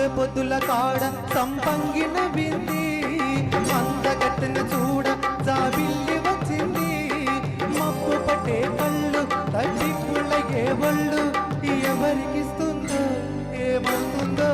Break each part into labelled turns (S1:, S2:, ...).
S1: సందె పొద్దుల కాడ సంపంగిన వింది అందగత్తెన చూడ జాబిల్లి వచ్చింది. మప్పు పట్టే కళ్ళు తల్లి పుల్లగే ఒళ్ళు ఎవరికిస్తుందో ఏమవుతుందో.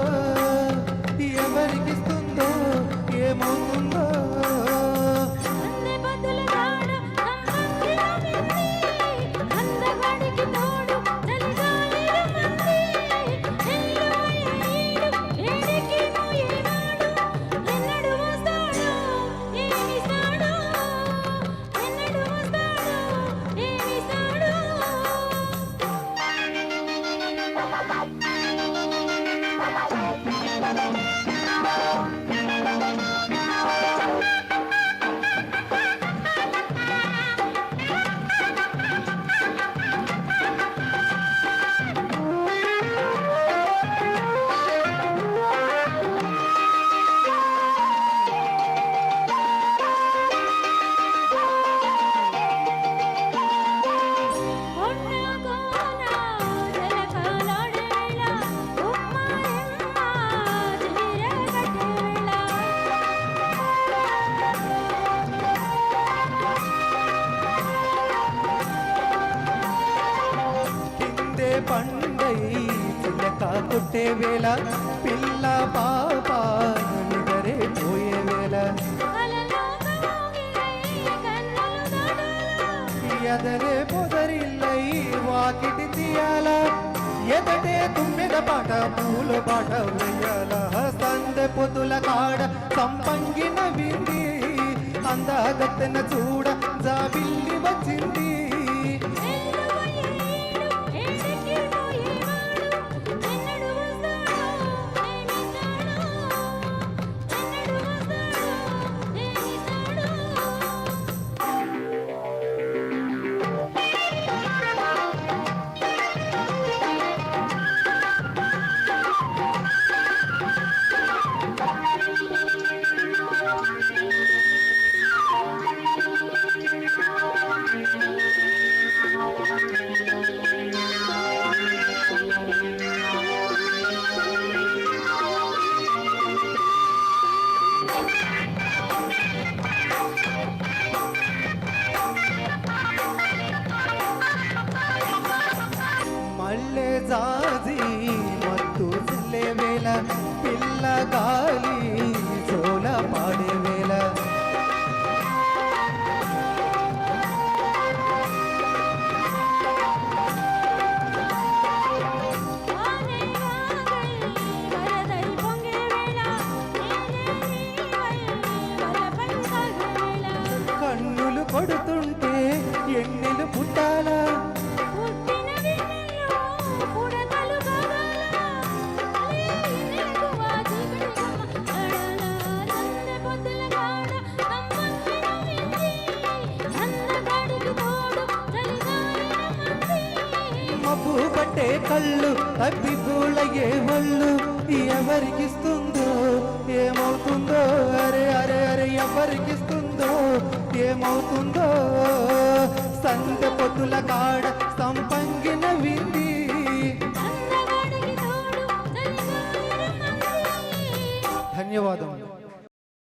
S1: పండై చిలక కొట్టే వేళ పిల్ల పాప నిదరే పోయే వేళ. ఎదరే పొదరిల్లై వాకిటి తీయాల ఎదటే తుమ్మిద పాట పూల పాట వేయాల సందె పొద్దుల కాడ సంపంగిన వింది అందగత్తెన చూడ జాబి పడుతుంటే ఎన్నెలు పుట్టాలా? పట్టే కళ్ళు తప్పి పూలయ్యే మళ్ళు ఎవరికిస్తుందో ఏమవుతుందో? అరే అరే అరే ఎవరికిస్తుందో? ఏమవుతుందో సంత పొద్దుల కాడ సంప